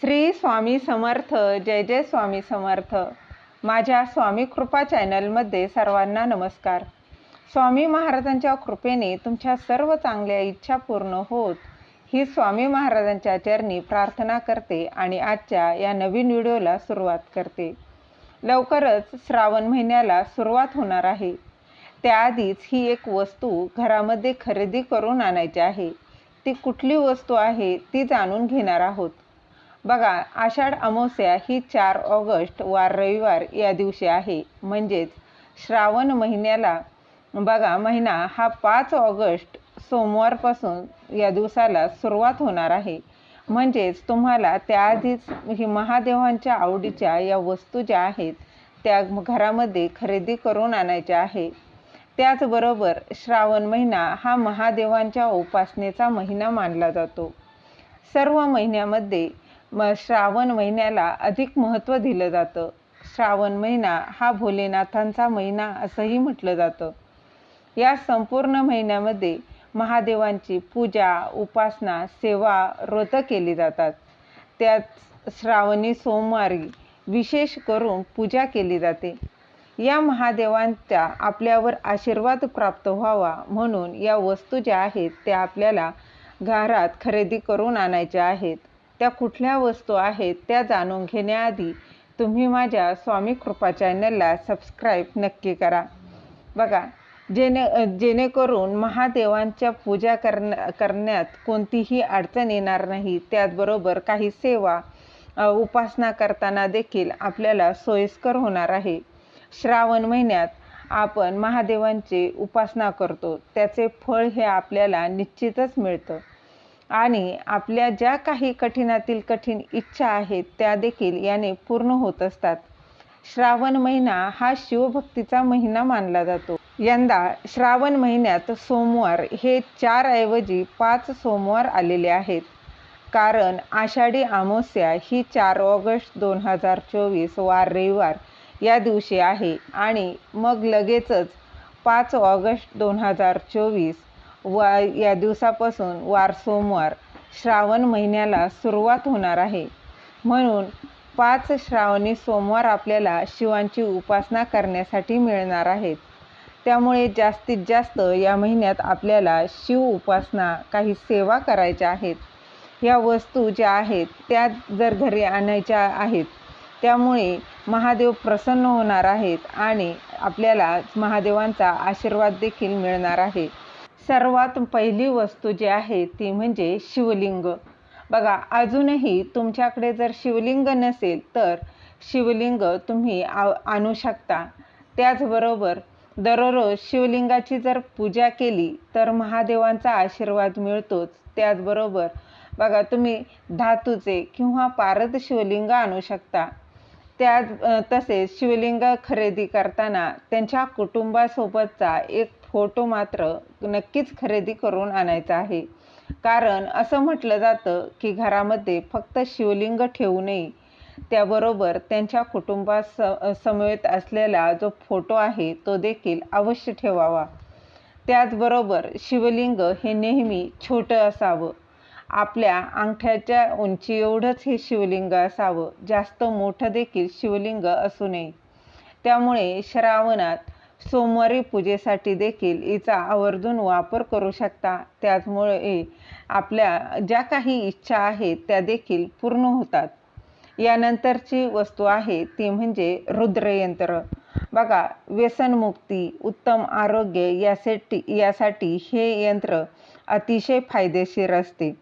श्री स्वामी समर्थ जय जय स्वामी समर्थ. माझ्या स्वामी कृपा चॅनलमध्ये सर्वांना नमस्कार. स्वामी महाराजांच्या कृपेने तुमच्या सर्व चांगल्या इच्छा पूर्ण होत ही स्वामी महाराजांच्या चरणी प्रार्थना करते आणि आजच्या या नवीन व्हिडिओला सुरुवात करते. लवकरच श्रावण महिन्याला सुरुवात होणार आहे. त्याआधीच ही एक वस्तू घरामध्ये खरेदी करून आणायची आहे. ती कुठली वस्तू आहे ती जाणून घेणार आहोत. बघा आषाढ अमावस्या ही चार ऑगस्ट वार रविवार या दिवशी आहे. म्हणजेच श्रावण महिन्याला बघा महिना हा पाच ऑगस्ट सोमवारपासून या दिवसाला सुरुवात होणार आहे. म्हणजेच तुम्हाला त्याआधीच ही महादेवांच्या आवडीच्या या वस्तू ज्या आहेत त्या घरामध्ये खरेदी करून आणायच्या आहे. त्याचबरोबर श्रावण महिना हा महादेवांच्या उपासनेचा महिना मानला जातो. सर्व महिन्यामध्ये म श्रावण महिन्याला अधिक महत्त्व दिलं जातं. श्रावण महिना हा भोलेनाथांचा महिना असंही म्हटलं जातं. या संपूर्ण महिन्यामध्ये महादेवांची पूजा उपासना सेवा व्रत केली जातात. त्यात श्रावणी सोमवारी विशेष करून पूजा केली जाते. या महादेवांचा आपल्यावर आशीर्वाद प्राप्त व्हावा म्हणून या वस्तू ज्या आहेत त्या आपल्याला घरात खरेदी करून आणायच्या आहेत. त्या कुठल्या वस्तू आहेत त्या जाणून घेण्याआधी तुम्ही माझ्या स्वामी कृपा चॅनलला सबस्क्राईब नक्की करा. बघा जेणे जेणेकरून महादेवांच्या पूजा करण्या करण्यात कोणतीही अडचण येणार नाही त्याचबरोबर काही सेवा उपासना करताना देखील आपल्याला सोयीस्कर होणार आहे. श्रावण महिन्यात आपण महादेवांची उपासना करतो त्याचे फळ हे आपल्याला निश्चितच मिळतं. आणि आपल्या ज्या काही कठीणातील कठीण इच्छा आहेत त्या देखील याने पूर्ण होत असतात. श्रावण महिना हा शिवभक्तीचा महिना मानला जातो. यंदा श्रावण महिन्यात सोमवार हे चार ऐवजी पाच सोमवार आलेले आहेत. कारण आषाढी अमावस्या ही चार ऑगस्ट दोन हजार चोवीस वार रविवार या दिवशी आहे आणि मग लगेचच पाच ऑगस्ट दोन हजार चोवीस वा या दिवसापासून वार सोमवार श्रावण महिन्याला सुरुवात होणार आहे. म्हणून पाच श्रावणी सोमवार आपल्याला शिवांची उपासना करण्यासाठी मिळणार आहेत. त्यामुळे जास्तीत जास्त या महिन्यात आपल्याला शिव उपासना काही सेवा करायच्या आहेत. या वस्तू ज्या आहेत त्या जर घरी आणायच्या आहेत त्यामुळे महादेव प्रसन्न होणार आहेत आणि आपल्याला महादेवांचा आशीर्वाद देखील मिळणार आहे. सर्वात पहिली वस्तू जी आहे ती म्हणजे शिवलिंग. बघा अजूनही तुमच्याकडे जर शिवलिंग नसेल तर शिवलिंग तुम्ही आ आणू शकता. त्याचबरोबर दररोज शिवलिंगाची जर पूजा केली तर महादेवांचा आशीर्वाद मिळतोच. त्याचबरोबर बघा तुम्ही धातूचे किंवा पारद शिवलिंग आणू शकता. त्या तसेच शिवलिंग खरेदी करताना त्यांच्या कुटुंबासोबतचा एक फोटो मात्र नक्कीच खरेदी करून आणायचा आहे. कारण असं म्हटलं जातं की घरामध्ये फक्त शिवलिंग ठेवू नये. त्याबरोबर त्यांच्या कुटुंबास समवेत असलेला जो फोटो आहे तो देखील अवश्य ठेवावा. त्याचबरोबर शिवलिंग हे नेहमी छोटं असावं. आपल्या अंगठ्याच्या उंची एवढंच हे शिवलिंग असावं. जास्त मोठं देखील शिवलिंग असू नये. त्यामुळे श्रावणात सोमवारी पूजेसाठी देखील हिचा आवर्जून वापर करू शकता. त्याचमुळे आपल्या ज्या काही इच्छा आहेत त्या देखील पूर्ण होतात. यानंतरची वस्तू आहे ती म्हणजे रुद्रयंत्र. बघा व्यसनमुक्ती उत्तम आरोग्य यासाठी यासाठी हे यंत्र अतिशय फायदेशीर असते.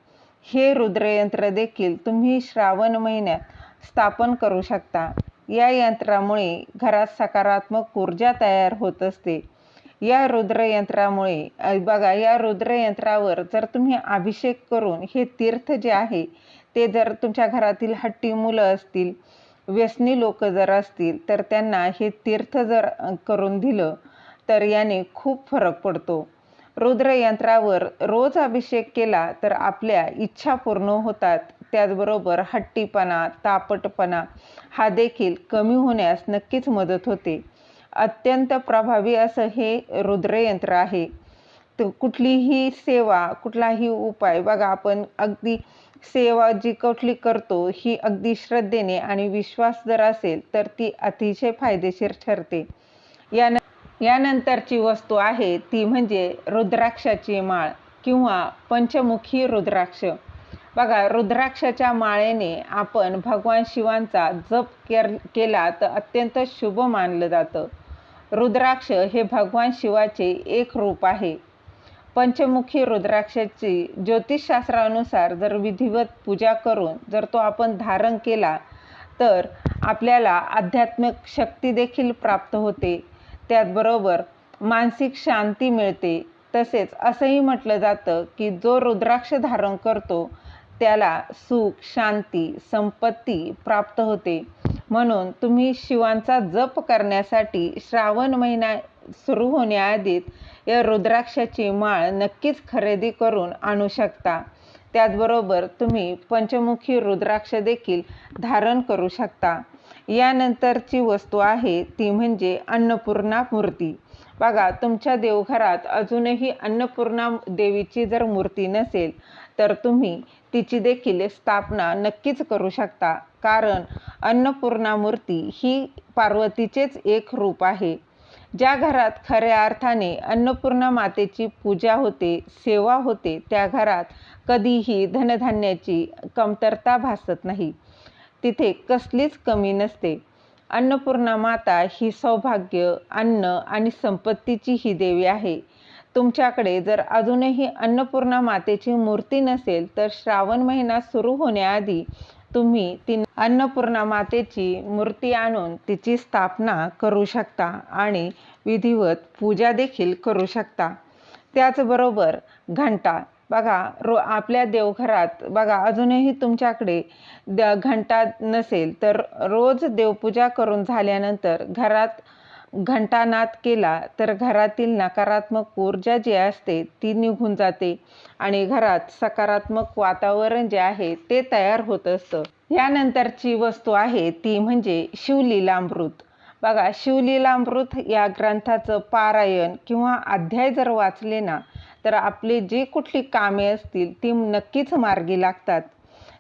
हे रुद्रयंत्र देखील तुम्ही श्रावण महिन्यात स्थापन करू शकता. या यंत्रामुळे घरात सकारात्मक ऊर्जा तयार होत असते. या रुद्रयंत्रामुळे बघा या रुद्रयंत्रावर जर तुम्ही अभिषेक करून हे तीर्थ जे आहे ते जर तुमच्या घरातील हट्टी मुलं असतील व्यसनी लोक जर असतील तर त्यांना हे तीर्थ जर करून दिलं तर याने खूप फरक पडतो. रुद्रयंत्रावर रोज अभिषेक केला तर आपल्या इच्छा पूर्ण होतात. त्याचबरोबर हट्टीपणा तापटपणा हा देखील कमी होण्यास नक्कीच मदत होते. अत्यंत प्रभावी असं हे रुद्रयंत्र आहे. तर कुठलीही सेवा कुठलाही उपाय बघा आपण अगदी सेवा जी कुठली करतो ही अगदी श्रद्धेने आणि विश्वास जर असेल तर ती अतिशय फायदेशीर ठरते. यान यानंतरची वस्तू आहे ती म्हणजे रुद्राक्षाची माळ किंवा पंचमुखी रुद्राक्ष. बघा रुद्राक्षाच्या माळेने आपण भगवान शिवांचा जप केर केला तर अत्यंत शुभ मानलं जातं. रुद्राक्ष हे भगवान शिवाचे एक रूप आहे. पंचमुखी रुद्राक्षाची ज्योतिषशास्त्रानुसार जर विधिवत पूजा करून जर तो आपण धारण केला तर आपल्याला आध्यात्मिक शक्ती देखील प्राप्त होते. त्याचबरोबर मानसिक शांती मिळते. तसेच असंही म्हटलं जातं की जो रुद्राक्ष धारण करतो त्याला सुख शांती संपत्ती प्राप्त होते. म्हणून तुम्ही शिवांचा जप करण्यासाठी श्रावण महिना सुरू होण्याआधीच या रुद्राक्षाची माळ नक्कीच खरेदी करून आणू शकता. त्याचबरोबर तुम्ही पंचमुखी रुद्राक्ष देखील धारण करू शकता. यानंतरची वस्तू आहे ती म्हणजे अन्नपूर्णा मूर्ती. बघा तुमच्या देवघरात अजूनही अन्नपूर्णा देवीची जर मूर्ती नसेल तर तुम्ही तिची देखील स्थापना नक्कीच करू शकता. कारण अन्नपूर्णा मूर्ती ही पार्वतीचेच एक रूप आहे. ज्या घरात खऱ्या अर्थाने अन्नपूर्णा मातेची पूजा होते सेवा होते त्या घरात कधीही धनधान्याची कमतरता भासत नाही. तिथे कसलीच कमी नसते. अन्नपूर्णा माता ही सौभाग्य अन्न आणि संपत्तीची ही देवी आहे. तुमच्याकडे जर अजूनही अन्नपूर्णा मातेची मूर्ती नसेल तर श्रावण महिना सुरू होण्याआधी तुम्ही ती अन्नपूर्णा मातेची मूर्ती आणून तिची स्थापना करू शकता आणि विधिवत पूजा देखील करू शकता. त्याचबरोबर घंटा बघा रो आपल्या देवघरात बघा अजूनही तुमच्याकडे द घंटा नसेल तर रोज देवपूजा करून झाल्यानंतर घरात घंटानाद केला तर घरातील नकारात्मक ऊर्जा जी असते ती निघून जाते आणि घरात सकारात्मक वातावरण जे आहे ते तयार होत असतं. यानंतरची वस्तू आहे ती म्हणजे शिवलीलामृत. बघा शिवलीलामृत या ग्रंथाचं पारायण किंवा अध्याय जर वाचले ना तर आपली जी कुठली कामे असतील ती नक्कीच मार्गी लागतात.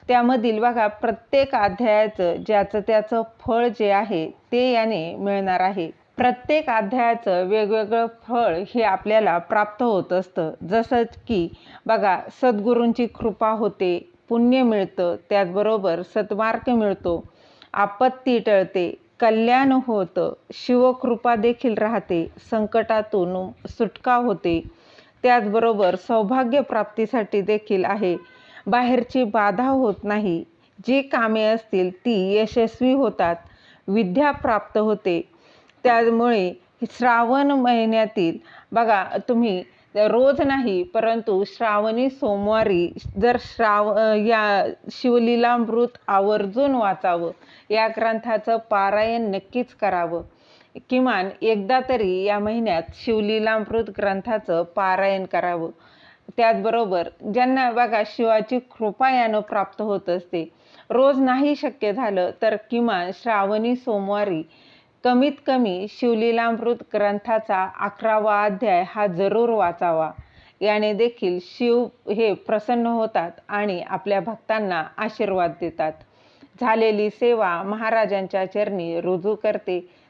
त्यामधील बघा प्रत्येक अध्यायाचं ज्याचं त्याचं फळ जे आहे ते याने मिळणार आहे. प्रत्येक अध्यायाचं वेगवेगळं फळ हे आपल्याला प्राप्त होत असतं. जसं की बघा सद्गुरूंची कृपा होते पुण्य मिळतं त्याचबरोबर सद्मार्ग मिळतो आपत्ती टळते कल्याण होतं शिवकृपा देखील राहते संकटातून सुटका होते. त्याचबरोबर सौभाग्य प्राप्तीसाठी देखील आहे. बाहेरची बाधा होत नाही. जी कामे असतील ती यशस्वी होतात. विद्या प्राप्त होते. त्यामुळे श्रावण महिन्यातील बघा तुम्ही रोज नाही परंतु श्रावणी सोमवारी जर श्राव या शिवलीलामृत आवर्जून वाचावं या ग्रंथाचं पारायण नक्कीच करावं. किमान एकदा तरी या महिन्यात शिवलीलामृत ग्रंथाचं पारायण करावं. त्याचबरोबर ज्यांना बघा शिवाची कृपा यानं प्राप्त होत असते रोज नाही शक्य झालं तर किमान श्रावणी सोमवारी कमीत कमी शिवलीलामृत ग्रंथाचा अकरावा अध्याय हा जरूर वाचावा. याने देखील शिव हे प्रसन्न होतात आणि आपल्या भक्तांना आशीर्वाद देतात. झालेली सेवा महाराजांच्या चरणी रुजू करते.